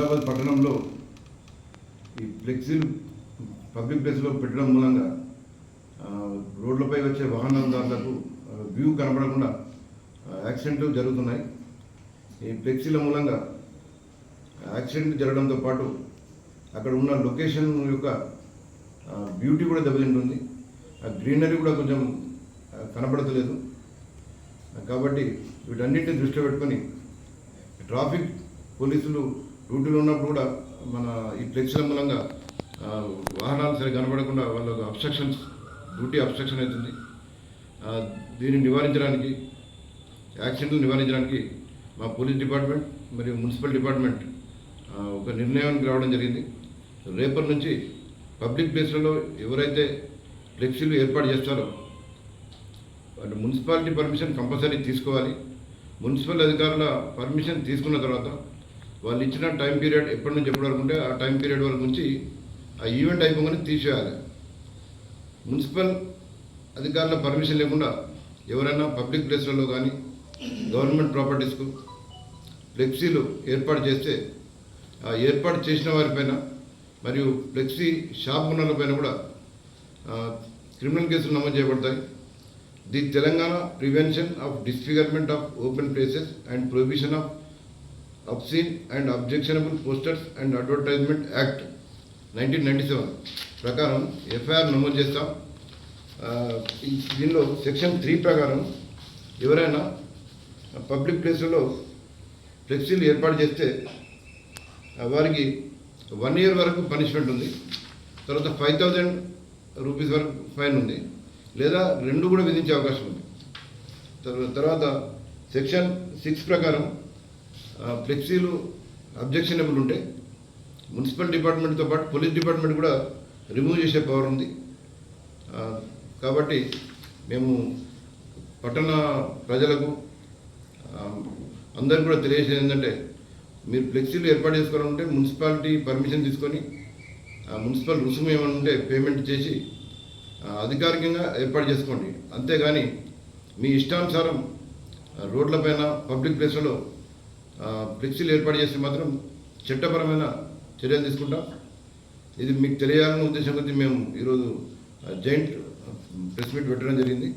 హైదరాబాద్ పట్టణంలో ఈ ఫ్లెక్సీలు పబ్లిక్ ప్లేస్లో పెట్టడం మూలంగా రోడ్లపై వచ్చే వాహనదారులకు వ్యూ కనపడకుండా యాక్సిడెంట్లు జరుగుతున్నాయి. ఈ ఫ్లెక్సీల మూలంగా యాక్సిడెంట్ జరగడంతో పాటు అక్కడ ఉన్న లొకేషన్ యొక్క బ్యూటీ కూడా దెబ్బతింటుంది. ఆ గ్రీనరీ కూడా కొంచెం కనపడతలేదు కాబట్టి వీటన్నిటిని దృష్టిలో పెట్టుకొని ట్రాఫిక్ పోలీసులు డ్యూటీలో ఉన్నప్పుడు కూడా మన ఈ ఫ్లెక్సీల మూలంగా వాహనాలు సరిగ్గా కనబడకుండా వాళ్ళకు అబ్స్ట్రక్షన్స్ డ్యూటీ అబ్స్ట్రక్షన్ అవుతుంది. దీన్ని నివారించడానికి యాక్సిడెంట్లు నివారించడానికి మా పోలీస్ డిపార్ట్మెంట్ మరియు మున్సిపల్ డిపార్ట్మెంట్ ఒక నిర్ణయానికి రావడం జరిగింది. రేపటి నుంచి పబ్లిక్ ప్లేస్లలో ఎవరైతే ఫ్లెక్సీలు ఏర్పాటు చేస్తారో అంటే మున్సిపాలిటీ పర్మిషన్ కంపల్సరీ తీసుకోవాలి. మున్సిపల్ అధికారుల పర్మిషన్ తీసుకున్న తర్వాత వాళ్ళు ఇచ్చిన టైం పీరియడ్ ఎప్పటి నుంచి ఎప్పటి వరకు ఉంటే ఆ టైం పీరియడ్ వరకు ఉంచి ఆ ఈవెంట్ అయిపోగానే తీసేయాలి. మున్సిపల్ అధికారుల పర్మిషన్ లేకుండా ఎవరైనా పబ్లిక్ ప్లేస్లలో కానీ గవర్నమెంట్ ప్రాపర్టీస్కు ఫ్లెక్సీలు ఏర్పాటు చేస్తే ఆ ఏర్పాటు చేసిన వారిపైన మరియు ఫ్లెక్సీ షాప్ ఓనర్లపైన కూడా క్రిమినల్ కేసులు నమోదు చేయబడతాయి. The Telangana prevention of disfigurement of open places and prohibition of obscene and objectionable posters and advertisement act nineteen ninety seven ప్రకారం ఎఫ్ఐఆర్ నమోదు చేస్తాం. దీనిలో సెక్షన్ త్రీ ప్రకారం ఎవరైనా పబ్లిక్ ప్లేస్లలో ఫ్లెక్సీలు ఏర్పాటు చేస్తే వారికి వన్ ఇయర్ వరకు పనిష్మెంట్ ఉంది. తర్వాత ఫైవ్ థౌజండ్ రూపీస్ వరకు ఫైన్ ఉంది. లేదా రెండు కూడా విధించే అవకాశం ఉంది. తర్వాత సెక్షన్ సిక్స్ ప్రకారం ఫ్లెక్సీలు అబ్జెక్షనబుల్ ఉంటే మున్సిపల్ డిపార్ట్మెంట్తో పాటు పోలీస్ డిపార్ట్మెంట్ కూడా రిమూవ్ చేసే పవర్ ఉంది. కాబట్టి మేము పట్టణ ప్రజలకు అందరికీ కూడా తెలియజేసేది ఏంటంటే మీరు ఫ్లెక్సీలు ఏర్పాటు చేసుకోవాలంటే మున్సిపాలిటీ పర్మిషన్ తీసుకొని మున్సిపల్ రుసుము ఏమైనా ఉంటే పేమెంట్ చేసి అధికారికంగా ఏర్పాటు చేసుకోండి. అంతేగాని మీ ఇష్టానుసారం రోడ్లపైన పబ్లిక్ ప్లేస్లలో ఫ్లెక్సీలు ఏర్పాటు చేస్తే మాత్రం చట్టపరమైన చర్యలు తీసుకుంటాం. ఇది మీకు తెలియాలన్న ఉద్దేశం కొద్దీ మేము ఈరోజు జాయింట్ ప్రెస్ మీట్ పెట్టడం జరిగింది.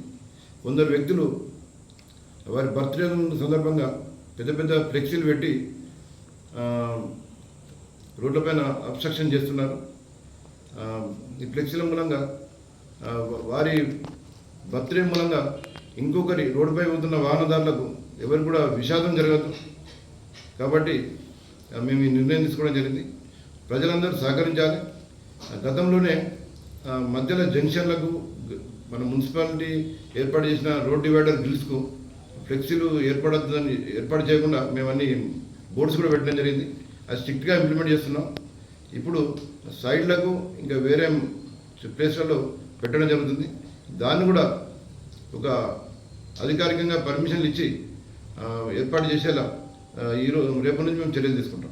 కొందరు వ్యక్తులు వారి బర్త్డే సందర్భంగా పెద్ద పెద్ద ఫ్లెక్సీలు పెట్టి రోడ్లపైన అబ్స్ట్రక్షన్ చేస్తున్నారు. ఈ ఫ్లెక్సీల మూలంగా వారి బర్త్డే మూలంగా ఇంకొకరి రోడ్డుపై పోతున్న వాహనదారులకు ఎవరికి కూడా విషాదం జరగదు. కాబట్టి మేము ఈ నిర్ణయం తీసుకోవడం జరిగింది. ప్రజలందరూ సహకరించాలి. గతంలోనే మధ్యలో జంక్షన్లకు మన మున్సిపాలిటీ ఏర్పాటు చేసిన రోడ్ డివైడర్ గ్రిల్స్కు ఫ్లెక్సీలు ఏర్పడద్దని ఏర్పాటు చేయకుండా మేము అన్ని బోర్డ్స్ కూడా పెట్టడం జరిగింది. అది స్ట్రిక్ట్గా ఇంప్లిమెంట్ చేస్తున్నాం. ఇప్పుడు సైడ్లకు ఇంకా వేరే ప్లేస్లలో పెట్టడం జరుగుతుంది. దాన్ని కూడా ఒక అధికారికంగా పర్మిషన్లు ఇచ్చి ఏర్పాటు చేసేలా ఈరోజు రేపటి నుంచి మేము చర్యలు తీసుకుంటాం.